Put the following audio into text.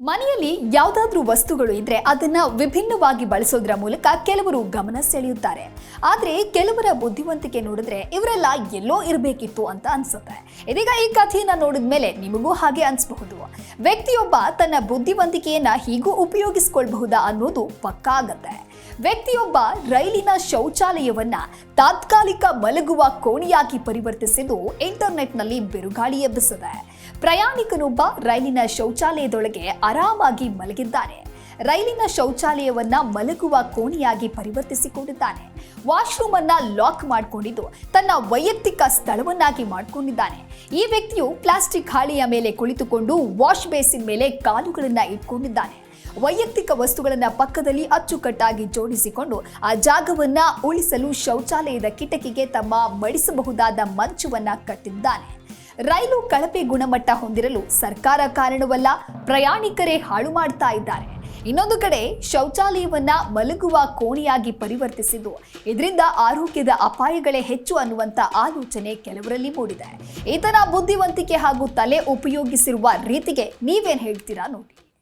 ಮನೆಯಲ್ಲಿ ಯಾವುದಾದ್ರೂ ವಸ್ತುಗಳು ಇದ್ರೆ ಅದನ್ನ ವಿಭಿನ್ನವಾಗಿ ಬಳಸೋದ್ರ ಮೂಲಕ ಕೆಲವರು ಗಮನ ಸೆಳೆಯುತ್ತಾರೆ. ಆದ್ರೆ ಕೆಲವರ ಬುದ್ಧಿವಂತಿಕೆ ನೋಡಿದ್ರೆ ಇವರೆಲ್ಲ ಎಲ್ಲೋ ಇರಬೇಕಿತ್ತು ಅಂತ ಅನ್ಸುತ್ತೆ. ಇದೀಗ ಈ ಕಥೆಯನ್ನ ನೋಡಿದ ಮೇಲೆ ನಿಮಗೂ ಹಾಗೆ ಅನ್ಸಬಹುದು. ವ್ಯಕ್ತಿಯೊಬ್ಬ ತನ್ನ ಬುದ್ಧಿವಂತಿಕೆಯನ್ನ ಹೀಗೂ ಉಪಯೋಗಿಸ್ಕೊಳ್ಬಹುದಾ ಅನ್ನೋದು ಪಕ್ಕಾ ಆಗತ್ತೆ ವ್ಯಕ್ತಿಯೊಬ್ಬ ರೈಲಿನ ಶೌಚಾಲಯವನ್ನ ತಾತ್ಕಾಲಿಕ ಮಲಗುವ ಕೋಣೆಯಾಗಿ ಪರಿವರ್ತಿಸಿದ್ದು ಇಂಟರ್ನೆಟ್ನಲ್ಲಿ ಬಿರುಗಾಳಿ ಎಬ್ಬಿಸಿದೆ. ಪ್ರಯಾಣಿಕನೊಬ್ಬ ರೈಲಿನ ಶೌಚಾಲಯದೊಳಗೆ ಆರಾಮಾಗಿ ಮಲಗಿದ್ದಾನೆ. ರೈಲಿನ ಶೌಚಾಲಯವನ್ನ ಮಲಗುವ ಕೋಣೆಯಾಗಿ ಪರಿವರ್ತಿಸಿಕೊಂಡಿದ್ದಾನೆ. ವಾಶ್ರೂಮ್ ಅನ್ನ ಲಾಕ್ ಮಾಡಿಕೊಂಡಿದ್ದು ತನ್ನ ವೈಯಕ್ತಿಕ ಸ್ಥಳವನ್ನಾಗಿ ಮಾಡಿಕೊಂಡಿದ್ದಾನೆ. ಈ ವ್ಯಕ್ತಿಯು ಪ್ಲಾಸ್ಟಿಕ್ ಹಾಳೆಯ ಮೇಲೆ ಕುಳಿತುಕೊಂಡು ವಾಶ್ ಬೇಸಿನ್ ಮೇಲೆ ಕಾಲುಗಳನ್ನ ಇಟ್ಕೊಂಡಿದ್ದಾನೆ. ವೈಯಕ್ತಿಕ ವಸ್ತುಗಳನ್ನ ಪಕ್ಕದಲ್ಲಿ ಅಚ್ಚುಕಟ್ಟಾಗಿ ಜೋಡಿಸಿಕೊಂಡು ಆ ಜಾಗವನ್ನ ಉಳಿಸಲು ಶೌಚಾಲಯದ ಕಿಟಕಿಗೆ ತಮ್ಮ ಮಡಿಸಬಹುದಾದ ಮಂಚವನ್ನ ಕಟ್ಟಿದ್ದಾನೆ ರೈಲು ಕಳಪೆ ಗುಣಮಟ್ಟ ಹೊಂದಿರಲು ಸರ್ಕಾರ ಕಾರಣವಲ್ಲ, ಪ್ರಯಾಣಿಕರೇ ಹಾಳು ಮಾಡ್ತಾ ಇದ್ದಾರೆ. ಇನ್ನೊಂದು ಕಡೆ ಶೌಚಾಲಯವನ್ನ ಮಲಗುವ ಕೋಣೆಯಾಗಿ ಪರಿವರ್ತಿಸಿದ್ದು, ಇದರಿಂದ ಆರೋಗ್ಯದ ಅಪಾಯಗಳೇ ಹೆಚ್ಚು ಅನ್ನುವಂತ ಆಲೋಚನೆ ಕೆಲವರಲ್ಲಿ ಮೂಡಿದೆ. ಈತನ ಬುದ್ಧಿವಂತಿಕೆ ಹಾಗೂ ತಲೆ ಉಪಯೋಗಿಸಿರುವ ರೀತಿಗೆ ನೀವೇನ್ ಹೇಳ್ತೀರಾ ನೋಡಿ.